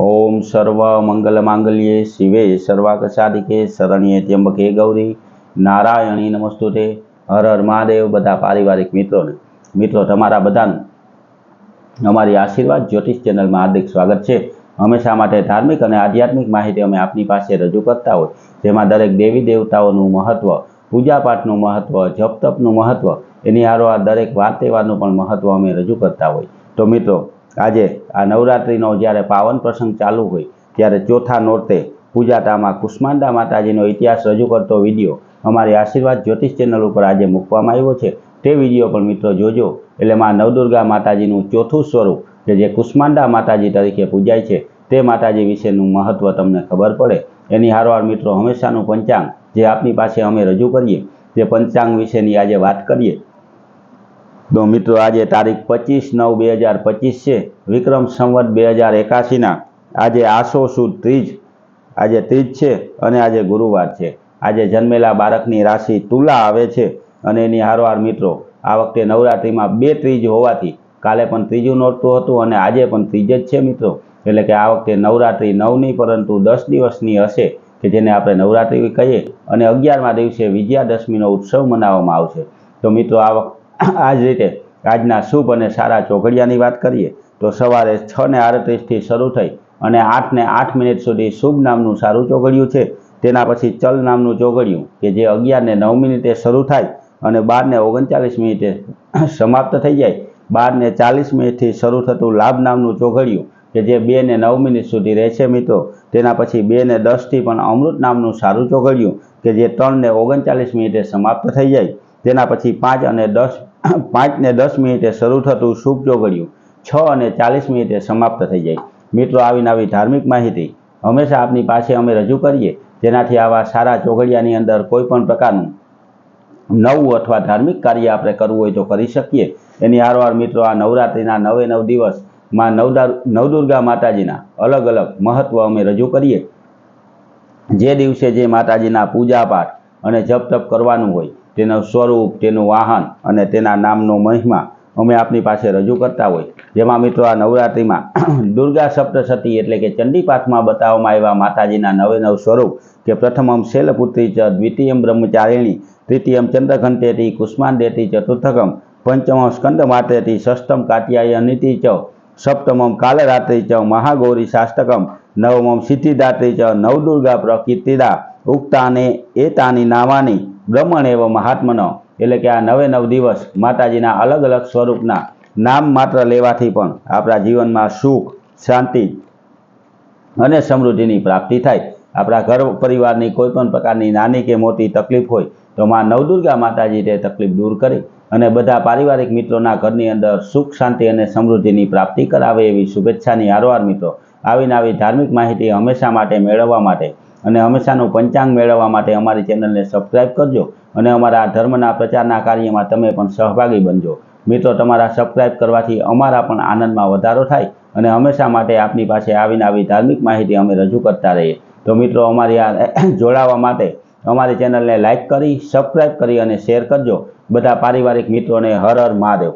ઓમ સર્વ મંગલ માંગલ્યે શિવે સર્વાક સાધિકે શરણ્યે ત્યંબકે ગૌરી. નારાયણી નમસ્તુતે. હર હર મહાદેવ બધા પારિવારિક મિત્રોને. મિત્રો, તમારા બધાનું અમારી આશીર્વાદ જ્યોતિષ ચેનલમાં હાર્દિક સ્વાગત છે. હંમેશા માટે ધાર્મિક અને આધ્યાત્મિક માહિતી અમે આપની પાસે રજૂ કરતા હોય. જેમાં દરેક દેવી દેવતાઓનું મહત્ત્વ પૂજાપાઠનું મહત્ત્વ જપ તપનું મહત્વ, એની હારોહાર દરેક વાર તહેવારનું પણ મહત્ત્વ અમે રજૂ કરતા હોય. તો મિત્રો આજે આ નવરાત્રિનો જ્યારે પાવન પ્રસંગ ચાલુ હોય, ત્યારે ચોથા નોરતે પૂજાતામાં કુષ્માંડા માતાજીનો ઇતિહાસ રજૂ કરતો વીડિયો અમારી આશીર્વાદ જ્યોતિષ ચેનલ ઉપર આજે મૂકવામાં આવ્યો છે. તે વીડિયો પણ મિત્રો જોજો. એટલે માં નવદુર્ગા માતાજીનું ચોથું સ્વરૂપ, કે જે કુષ્માંડા માતાજી તરીકે પૂજાય છે, તે માતાજી વિશેનું મહત્ત્વ તમને ખબર પડે. એની હારવાર મિત્રો હંમેશાનું પંચાંગ જે આપની પાસે અમે રજૂ કરીએ, તે પંચાંગ વિશેની આજે વાત કરીએ. તો મિત્રો, આજે તારીખ પચીસ નવ બે હજાર પચીસ છે. વિક્રમ સંવત બે હજાર એકાશીના. આજે આસો સુદ ત્રીજ. આજે ત્રીજ છે અને આજે ગુરુવાર છે. આજે જન્મેલા બાળકની રાશિ તુલા આવે છે અને એની હારવાર મિત્રો, આ વખતે નવરાત્રિમાં બે ત્રીજ હોવાથી કાલે પણ ત્રીજું નોરતું હતું અને આજે પણ ત્રીજ જ છે મિત્રો. એટલે કે આ વખતે નવરાત્રિ નવની પરંતુ દસ દિવસની હશે કે જેને આપણે નવરાત્રિ કહીએ. અને અગિયારમા દિવસે વિજયાદશમીનો ઉત્સવ મનાવવામાં આવશે. તો મિત્રો, આ વખતે આ જ રીતે આજના શુભ અને સારા ચોઘડિયાની વાત કરીએ, તો સવારે છ ને આડત્રીસથી શરૂ થઈ અને આઠ ને આઠ મિનિટ સુધી શુભ નામનું સારું ચોઘડિયું છે. તેના પછી ચલ નામનું ચોઘડિયું, કે જે અગિયાર ને નવ મિનિટે શરૂ થાય અને બાર ને ઓગણચાલીસ મિનિટે સમાપ્ત થઈ જાય. બાર ને ચાલીસ મિનિટથી શરૂ થતું લાભ નામનું ચોઘડિયું, કે જે બે ને નવ મિનિટ સુધી રહેશે મિત્રો. તેના પછી બે ને દસથી પણ અમૃત નામનું સારું ચોઘડિયું, કે જે ત્રણ ને ઓગણચાલીસ મિનિટે સમાપ્ત થઈ જાય. તેના પછી પાંચ અને દસ પાંચ ને દસ મિનિટે શરૂ થતું શુભ ચોગડિયું, છ અને ચાલીસ મિનિટે સમાપ્ત થઈ જાય. મિત્રો, આવી નવી ધાર્મિક માહિતી હંમેશા આપની પાસે અમે રજૂ કરીએ, જેનાથી આવા સારા ચોઘડિયાની અંદર કોઈ પણ પ્રકારનું નવું અથવા ધાર્મિક કાર્ય આપણે કરવું હોય તો કરી શકીએ. એની આરવાર મિત્રો, આ નવરાત્રિના નવે નવ દિવસમાં નવદાર, નવદુર્ગા માતાજીના અલગ અલગ મહત્વ અમે રજૂ કરીએ. જે દિવસે જે માતાજીના પૂજા પાઠ અને જપ તપ કરવાનું હોય તેનું સ્વરૂપ, તેનું વાહન અને તેના નામનો મહિમા અમે આપની પાસે રજૂ કરતા હોય. જેમાં મિત્રો આ નવરાત્રિમાં દુર્ગા સપ્તસતી એટલે કે ચંડીપાઠમાં બતાવવામાં આવ્યા માતાજીના નવે નવ સ્વરૂપ કે પ્રથમમ શૈલપુત્રી, ચ દ્વિતીયમ બ્રહ્મચારિણી તૃતીયમ ચંદ્રઘંટેતી કુષ્માંડેતી ચતુર્થકમ પંચમમ સ્કંદ માતેતી ષષ્ટમ કાત્યાયનિતિ ચ સપ્તમમ કાલરાત્રિ, ચ મહાગૌરી શાસ્તકમ નવમમ સિદ્ધિદાત્રી, ચ નવદુર્ગા પ્રકીર્તિદા, ઉક્તાને, એતાની નામાની બ્રહ્મણ એવ મહાત્મનો. એટલે કે આ નવે નવ દિવસ માતાજીના અલગ અલગ સ્વરૂપના નામ માત્ર લેવાથી પણ આપણા જીવનમાં સુખ, શાંતિ અને સમૃદ્ધિની પ્રાપ્તિ થાય. આપણા ઘર પરિવારની કોઈ પણ પ્રકારની નાની કે મોટી તકલીફ હોય તો માં નવદુર્ગા માતાજી તે તકલીફ દૂર કરી અને બધા પારિવારિક મિત્રોના ઘરની અંદર સુખ, શાંતિ અને સમૃદ્ધિની પ્રાપ્તિ કરાવે એવી શુભેચ્છાની આરવાર મિત્રો. આવીને આવી ધાર્મિક માહિતી હંમેશા માટે મેળવવા માટે અને હંમેશાનું પંચાંગ મેળવવા માટે અમારી ચેનલને સબસ્ક્રાઈબ કરજો અને અમારા ધર્મના પ્રચારના કાર્યમાં તમે પણ સહભાગી બનજો. મિત્રો, તમારા સબસ્ક્રાઈબ કરવાથી અમારા પણ આનંદમાં વધારો થાય અને હંમેશા માટે આપની પાસે આવીને આવી ધાર્મિક માહિતી અમે રજૂ કરતા રહીએ. તો મિત્રો, અમારી આ જોડાવા માટે અમારી ચેનલને લાઇક કરી સબસ્ક્રાઈબ કરી અને શેર કરજો. બધા પારિવારિક મિત્રોને હર હર મહાદેવ.